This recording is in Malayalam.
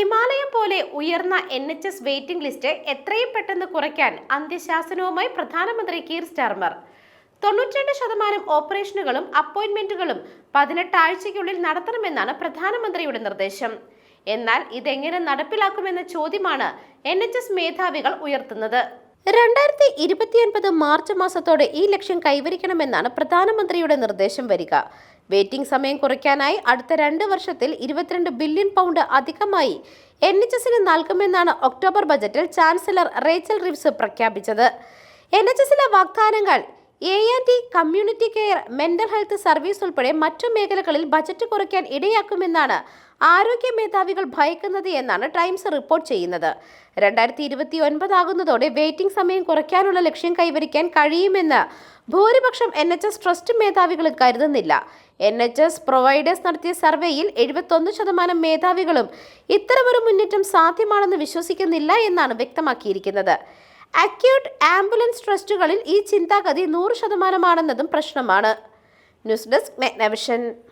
ഹിമാലയം പോലെ ഉയർന്ന N H S waiting list എത്രയും പെട്ടെന്ന് കുറയ്ക്കാൻ അന്ത്യശാസനവുമായി പ്രധാനമന്ത്രി കീർ സ്റ്റാർമർ. തൊണ്ണൂറ്റിരണ്ട് ശതമാനം ഓപ്പറേഷനുകളും അപ്പോയിന്റ്മെന്റുകളും പതിനെട്ട് ആഴ്ചയ്ക്കുള്ളിൽ നടത്തണമെന്നാണ് പ്രധാനമന്ത്രിയുടെ നിർദ്ദേശം. എന്നാൽ ഇതെങ്ങനെ നടപ്പിലാക്കുമെന്ന ചോദ്യമാണ് എൻ എച്ച് എസ് മേധാവികൾ ഉയർത്തുന്നത്. രണ്ടായിരത്തി ഇരുപത്തിയൊൻപത് മാർച്ച് മാസത്തോടെ ഈ ലക്ഷ്യം കൈവരിക്കണമെന്നാണ് പ്രധാനമന്ത്രിയുടെ നിർദ്ദേശം വരിക. വെയിറ്റിംഗ് സമയം കുറയ്ക്കാനായി അടുത്ത രണ്ട് വർഷത്തിൽ ഇരുപത്തിരണ്ട് ബില്യൺ പൗണ്ട് അധികമായി എൻ എച്ച് എസിന് നൽകുമെന്നാണ് ഒക്ടോബർ ബജറ്റിൽ ചാൻസലർ റേച്ചൽ റിവ്സ് പ്രഖ്യാപിച്ചത്. എൻ എച്ച് എസിലെ വാഗ്ദാനങ്ങൾ A and T community care mental health service ഉൾപ്പെടെ മറ്റു മേഖലകളിൽ ബജറ്റ് കുറയ്ക്കാൻ ഇടയാക്കുമെന്നാണ് ആരോഗ്യ മേധാവികൾ ഭയക്കുന്നത് എന്നാണ് ടൈംസ് റിപ്പോർട്ട് ചെയ്യുന്നത്. രണ്ടായിരത്തി ഇരുപത്തി ഒൻപതാകുന്നതോടെ വെയിറ്റിംഗ് സമയം കുറയ്ക്കാനുള്ള ലക്ഷ്യം കൈവരിക്കാൻ കഴിയുമെന്ന് ഭൂരിപക്ഷം എൻ എച്ച് എസ് ട്രസ്റ്റ് മേധാവികൾ കരുതുന്നില്ല. എൻ എച്ച് എസ് പ്രൊവൈഡേഴ്സ് നടത്തിയ സർവേയിൽ എഴുപത്തൊന്ന് ശതമാനം മേധാവികളും ഇത്തരമൊരു മുന്നേറ്റം സാധ്യമാണെന്ന് വിശ്വസിക്കുന്നില്ല എന്നാണ് വ്യക്തമാക്കിയിരിക്കുന്നത്. അക്യൂട്ട് ആംബുലൻസ് ട്രസ്റ്റുകളിൽ ഈ ചിന്താഗതി നൂറ് ശതമാനമാണെന്നതും പ്രശ്നമാണ്. News desk Magnavision.